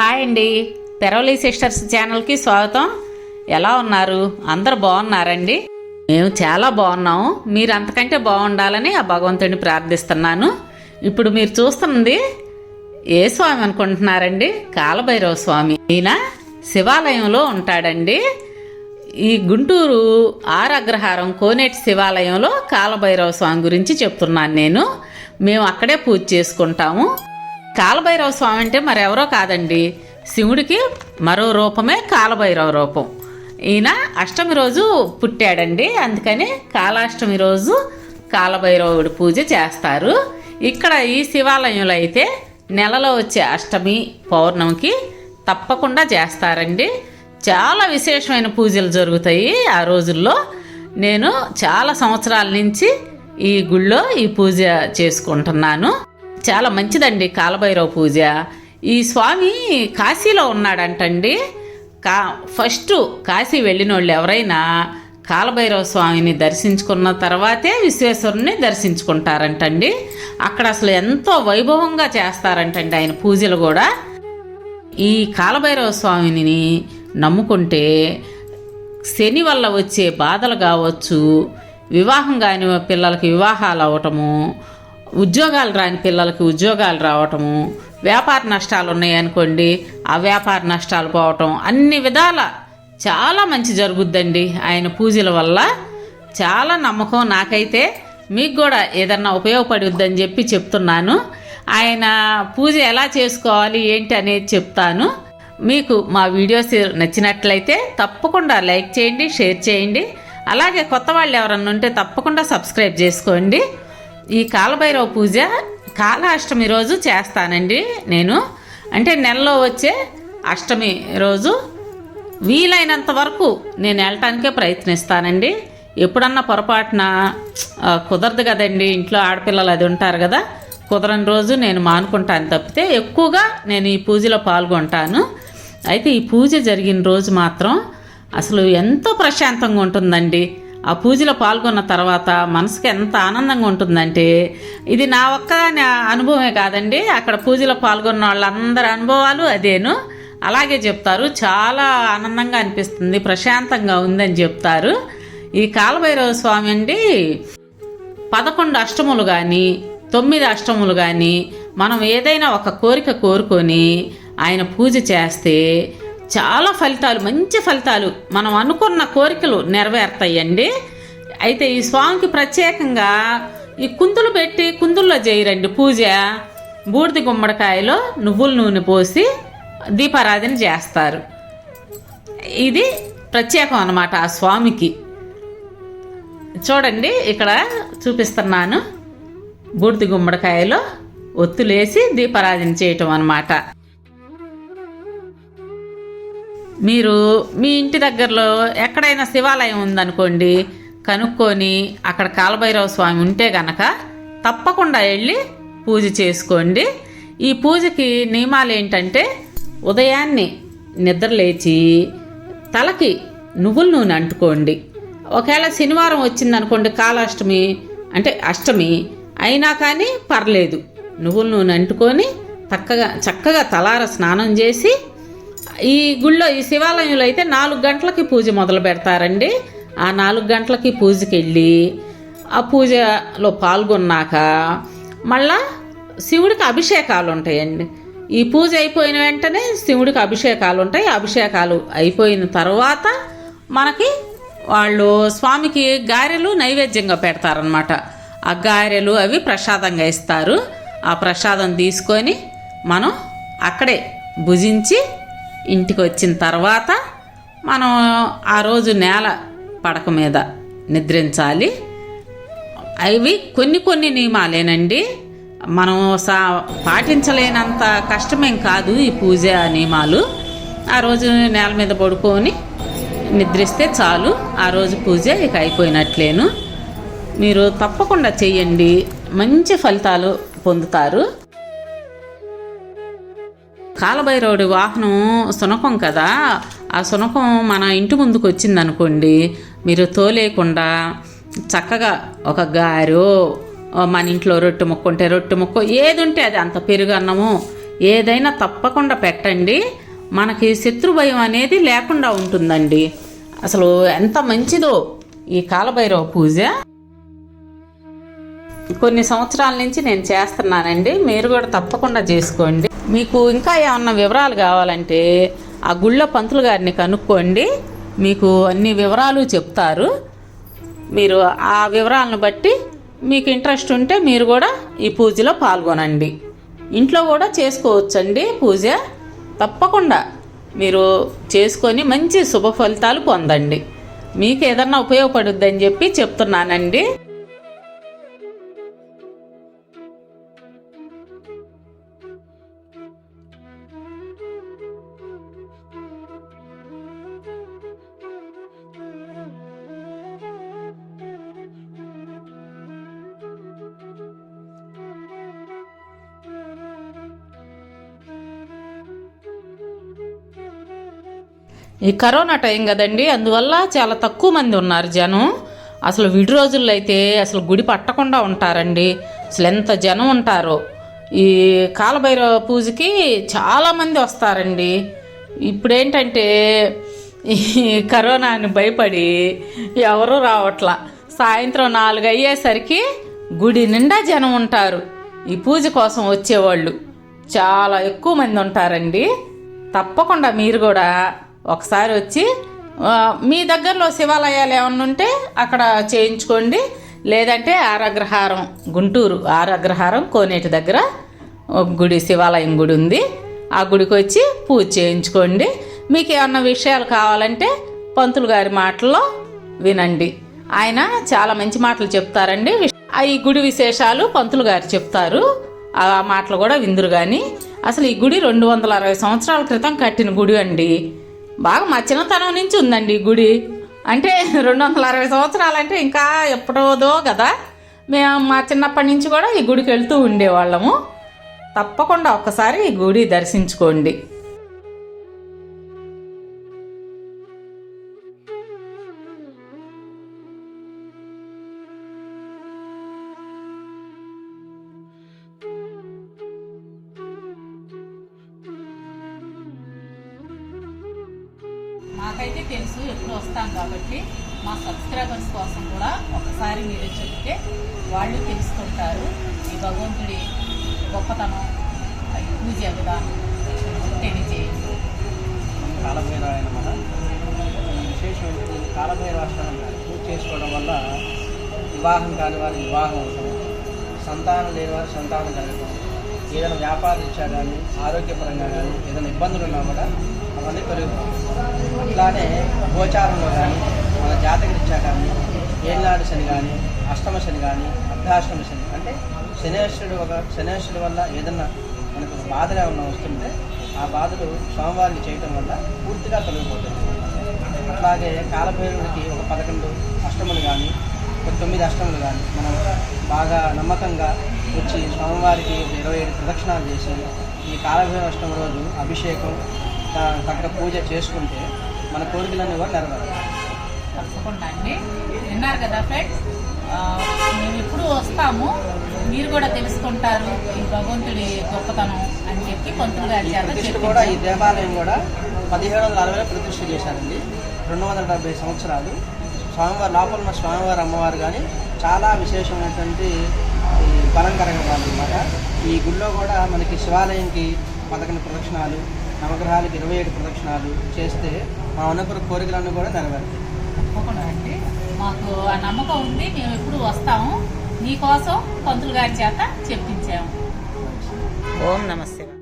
Hi అండి. Peravali sisters ఛానల్కి స్వాగతం. ఎలా ఉన్నారు? అందరు బాగున్నారండి? మేము చాలా బాగున్నాము మీరు అంతకంటే బాగుండాలని ఆ భగవంతుడిని ప్రార్థిస్తున్నాను. ఇప్పుడు మీరు చూస్తున్నది ఏ స్వామి అనుకుంటున్నారండి? కాలభైరవ స్వామి. ఈయన శివాలయంలో ఉంటాడండి. ఈ గుంటూరు ఆర్ అగ్రహారం కోనేటి శివాలయంలో కాలభైరవ స్వామి గురించి చెప్తున్నాను నేను. మేము అక్కడే పూజ చేసుకుంటాము. కాలభైరవ స్వామి అంటే మరెవరో కాదండి. శివుడికి మరో రూపమే కాలభైరవ రూపం. ఈయన అష్టమి రోజు పుట్టాడండి. అందుకని కాలాష్టమి రోజు కాలభైరవుడి పూజ చేస్తారు. ఇక్కడ ఈ శివాలయంలో అయితే నెలలో వచ్చే అష్టమి పౌర్ణమికి తప్పకుండా చేస్తారండి. చాలా విశేషమైన పూజలు జరుగుతాయి ఆ రోజుల్లో. నేను చాలా సంవత్సరాల నుంచి ఈ గుళ్ళో ఈ పూజ చేసుకుంటున్నాను. చాలా మంచిదండి కాలభైరవ పూజ. ఈ స్వామి కాశీలో ఉన్నాడంటండి. కా ఫస్ట్ కాశీ వెళ్ళిన వాళ్ళు ఎవరైనా కాలభైరవ స్వామిని దర్శించుకున్న తర్వాతే విశ్వేశ్వరుని దర్శించుకుంటారంటండి. అక్కడ అసలు ఎంతో వైభవంగా చేస్తారంటండి ఆయన పూజలు కూడా. ఈ కాలభైరవ స్వామిని నమ్ముకుంటే శని వల్ల వచ్చే బాధలు కావచ్చు వివాహం కాని పిల్లలకి వివాహాలు అవటము ఉద్యోగాలు రాని పిల్లలకి ఉద్యోగాలు రావటము వ్యాపార నష్టాలు ఉన్నాయనుకోండి ఆ వ్యాపార నష్టాలు పోవటం అన్ని విధాల చాలా మంచి జరుగుద్దండి. ఆయన పూజల వల్ల చాలా నమ్మకం నాకైతే మీకు కూడా ఏదన్నా ఉపయోగపడుద్దని చెప్పి చెప్తున్నాను. ఆయన పూజ ఎలా చేసుకోవాలి ఏంటి అనేది చెప్తాను. మీకు మా వీడియోస్ నచ్చినట్లయితే తప్పకుండా లైక్ చేయండి షేర్ చేయండి. అలాగే కొత్త వాళ్ళు ఎవరన్నా ఉంటే తప్పకుండా సబ్స్క్రైబ్ చేసుకోండి. ఈ కాలభైరవ పూజ కాలాష్టమి రోజు చేస్తానండి నేను. అంటే నెలలో వచ్చే అష్టమి రోజు వీలైనంత వరకు నేను వెళ్ళటానికే ప్రయత్నిస్తానండి. ఎప్పుడన్నా పొరపాటున కుదరదు కదండి. ఇంట్లో ఆడపిల్లలు అది ఉంటారు కదా. కుదరని రోజు నేను మానుకుంటాను తప్పితే ఎక్కువగా నేను ఈ పూజలో పాల్గొంటాను. అయితే ఈ పూజ జరిగిన రోజు మాత్రం అసలు ఎంతో ప్రశాంతంగా ఉంటుందండి. ఆ పూజలో పాల్గొన్న తర్వాత మనసుకు ఎంత ఆనందంగా ఉంటుందంటే ఇది నా ఒక్క అనుభవమే కాదండి. అక్కడ పూజలో పాల్గొన్న వాళ్ళందరి అనుభవాలు అదేను. అలాగే చెప్తారు చాలా ఆనందంగా అనిపిస్తుంది ప్రశాంతంగా ఉందని చెప్తారు. ఈ కాలభైరవ స్వామి అండి పదకొండు అష్టములు కానీ తొమ్మిది అష్టములు కానీ మనం ఏదైనా ఒక కోరిక కోరుకొని ఆయన పూజ చేస్తే చాలా ఫలితాలు మంచి ఫలితాలు మనం అనుకున్న కోరికలు నెరవేరుతాయండి. అయితే ఈ స్వామికి ప్రత్యేకంగా ఈ కుందులు పెట్టి కుందుల్లో చేయరండి పూజ. బూడిది గుమ్మడికాయలో నువ్వుల నూనె పోసి దీపారాధన చేస్తారు. ఇది ప్రత్యేకం అన్నమాట ఆ స్వామికి. చూడండి ఇక్కడ చూపిస్తున్నాను. బూడిది గుమ్మడికాయలో ఒత్తులేసి దీపారాధన చేయటం అన్నమాట. మీరు మీ ఇంటి దగ్గరలో ఎక్కడైనా శివాలయం ఉందనుకోండి కనుక్కొని అక్కడ కాలభైరవ స్వామి ఉంటే గనక తప్పకుండా వెళ్ళి పూజ చేసుకోండి. ఈ పూజకి నియమాలు ఏంటంటే ఉదయాన్నే నిద్రలేచి తలకి నువ్వుల నూనె అంటుకోండి. ఒకవేళ శనివారం వచ్చిందనుకోండి కాలాష్టమి అంటే అష్టమి అయినా కానీ పర్లేదు. నువ్వుల నూనె అంటుకొని చక్కగా చక్కగా తలార స్నానం చేసి ఈ గుళ్ళో ఈ శివాలయంలో అయితే నాలుగు గంటలకి పూజ మొదలు పెడతారండి. ఆ నాలుగు గంటలకి పూజకి వెళ్ళి ఆ పూజలో పాల్గొన్నాక మళ్ళా శివుడికి అభిషేకాలు ఉంటాయండి. ఈ పూజ అయిపోయిన వెంటనే శివుడికి అభిషేకాలు ఉంటాయి. అభిషేకాలు అయిపోయిన తర్వాత మనకి వాళ్ళు స్వామికి గారెలు నైవేద్యంగా పెడతారనమాట ఆ గారెలు అవి ప్రసాదంగా ఇస్తారు. ఆ ప్రసాదం తీసుకొని మనం అక్కడే భుజించి ఇంటికి వచ్చిన తర్వాత మనం ఆ రోజు నేల పడక మీద నిద్రించాలి. అవి కొన్ని కొన్ని నియమాలేనండి. మనం సా పాటించలేనంత కష్టమేం కాదు ఈ పూజ నియమాలు. ఆ రోజు నేల మీద పడుకొని నిద్రిస్తే చాలు. ఆ రోజు పూజ ఇక అయిపోయినట్లేను. మీరు తప్పకుండా చేయండి మంచి ఫలితాలు పొందుతారు. కాలభైరవుడి వాహనం సునకం కదా? ఆ సునకం మన ఇంటి ముందుకు వచ్చిందనుకోండి మీరు తోలేయకుండా చక్కగా ఒక గారు మన ఇంట్లో రొట్టె ముక్క ఉంటే రొట్టె ముక్క ఏది ఉంటే అది అంత పెరుగు అన్నము ఏదైనా తప్పకుండా పెట్టండి. మనకి శత్రు భయం అనేది లేకుండా ఉంటుందండి. అసలు ఎంత మంచిదో ఈ కాలభైరవ పూజ. కొన్ని సంవత్సరాల నుంచి నేను చేస్తున్నానండి. మీరు కూడా తప్పకుండా చేసుకోండి. మీకు ఇంకా ఏమన్నా వివరాలు కావాలంటే ఆ గుళ్ళ పంతులు గారిని కనుక్కోండి. మీకు అన్ని వివరాలు చెప్తారు. మీరు ఆ వివరాలను బట్టి మీకు ఇంట్రెస్ట్ ఉంటే మీరు కూడా ఈ పూజలో పాల్గొనండి. ఇంట్లో కూడా చేసుకోవచ్చండి పూజ. తప్పకుండా మీరు చేసుకొని మంచి శుభ ఫలితాలు పొందండి. మీకు ఏదన్నా ఉపయోగపడుద్దని చెప్పి చెప్తున్నానండి. ఈ కరోనా టైం కదండి అందువల్ల చాలా తక్కువ మంది ఉన్నారు జనం. అసలు విడి రోజుల్లో అయితే అసలు గుడి పట్టకుండా ఉంటారండి. అసలు ఎంత జనం ఉంటారో. ఈ కాలభైరవ పూజకి చాలామంది వస్తారండి. ఇప్పుడేంటంటే ఈ కరోనాని భయపడి ఎవరూ రావట్లా. సాయంత్రం నాలుగు అయ్యేసరికి గుడి నిండా జనం ఉంటారు. ఈ పూజ కోసం వచ్చేవాళ్ళు. చాలా ఎక్కువ మంది ఉంటారండి. తప్పకుండా మీరు కూడా ఒకసారి వచ్చి మీ దగ్గరలో శివాలయాలు ఏమన్నా ఉంటే అక్కడ చేయించుకోండి. లేదంటే ఆరగ్రహారం గుంటూరు ఆరగ్రహారం కోనేటి దగ్గర గుడి శివాలయం గుడి ఉంది. ఆ గుడికి వచ్చి పూజ చేయించుకోండి. మీకు ఏమన్నా విషయాలు కావాలంటే పంతులు గారి మాటల్లో వినండి. ఆయన చాలా మంచి మాటలు చెప్తారండి. ఆ ఈ గుడి విశేషాలు పంతులు గారు చెప్తారు. ఆ మాటలు కూడా విందురు కానీ అసలు ఈ గుడి రెండు వందల అరవై సంవత్సరాల క్రితం కట్టిన గుడి అండి. బాగా మా చిన్నతనం నుంచి ఉందండి ఈ గుడి. అంటే రెండు వందల అరవై సంవత్సరాలంటే ఇంకా ఎప్పుడోదో కదా. మేము మా చిన్నప్పటి నుంచి కూడా ఈ గుడికి వెళ్తూ ఉండేవాళ్ళము. తప్పకుండా ఒక్కసారి ఈ గుడి దర్శించుకోండి. నాకైతే తెలుసు ఎప్పుడు వస్తాం కాబట్టి మా సబ్స్క్రైబర్స్ కోసం కూడా ఒకసారి మీరు చెప్తే వాళ్ళు తెలుసుకుంటారు. ఈ భగవంతుడి గొప్పతనం పూజ విధానం తెలియజేయండి. కాలభైరవ మన విశేషం ఏంటంటే పూజ చేసుకోవడం వల్ల వివాహం కాని వారి వివాహం అవటం సంతానం లేని వారు సంతానం కలగటం ఏదైనా వ్యాపార ఇచ్చా కానీ ఆరోగ్యపరంగా కానీ ఏదైనా ఇబ్బందులు ఉన్నా కూడా అవన్నీ పెరుగుతాయి అట్లానే గోచారంలో కానీ మన జాతక రీత్యా కానీ ఏళ్ళాడు శని కానీ అష్టమ శని కానీ అర్ధాష్టమ శని అంటే శనేశ్వరుడు ఒక శనేశ్వరుడు వల్ల ఏదన్నా మనకు ఒక బాధగా ఉన్న వస్తుంటే ఆ బాధలు సోమవారిని చేయటం వల్ల పూర్తిగా తొలగిపోతుంది. అట్లాగే కాలభైరవుడికి ఒక పదకొండు అష్టములు కానీ ఒక తొమ్మిది అష్టములు కానీ మనం బాగా నమ్మకంగా వచ్చి స్వామివారికి ఇరవై ఏడు ప్రదక్షిణాలు చేసి ఈ కాలభైరవ అష్టమి రోజు అభిషేకం తగ్గ పూజ చేసుకుంటే మన కోరికలన్నీ కూడా నెరవేరాలి. తప్పకుండా అండి. విన్నారు కదా ఫ్రెండ్స్? మేము ఎప్పుడు వస్తాము. మీరు కూడా తెలుసుకుంటారు ఈ భగవంతుడి గొప్పతనం అని చెప్పి పంతులు గారి ఈ చేత ప్రతిష్ఠ చెప్పించారు. కూడా ఈ దేవాలయం కూడా పదిహేడు వందల అరవైలో ప్రతిష్ఠ చేశారండి. రెండు వందల డెబ్బై సంవత్సరాలు. స్వామివారి లోపల ఉన్న స్వామివారి అమ్మవారు కానీ చాలా విశేషమైనటువంటి ఈ బలం వాళ్ళు అనమాట ఈ గుళ్ళో కూడా మనకి శివాలయంకి పదకొండు ప్రదక్షిణాలు నవగ్రహాలకు ఇరవై ఏడు ప్రదక్షిణాలు చేస్తే మా అనుకున్న కోరికలన్నీ కూడా నెరవేరుతాయి. తప్పకుండా అండి. మాకు ఆ నమ్మకం ఉంది మేము ఎప్పుడు వస్తాము. మీకోసం పంతులు గారి చేత చెప్పించాము. ఓం నమస్తే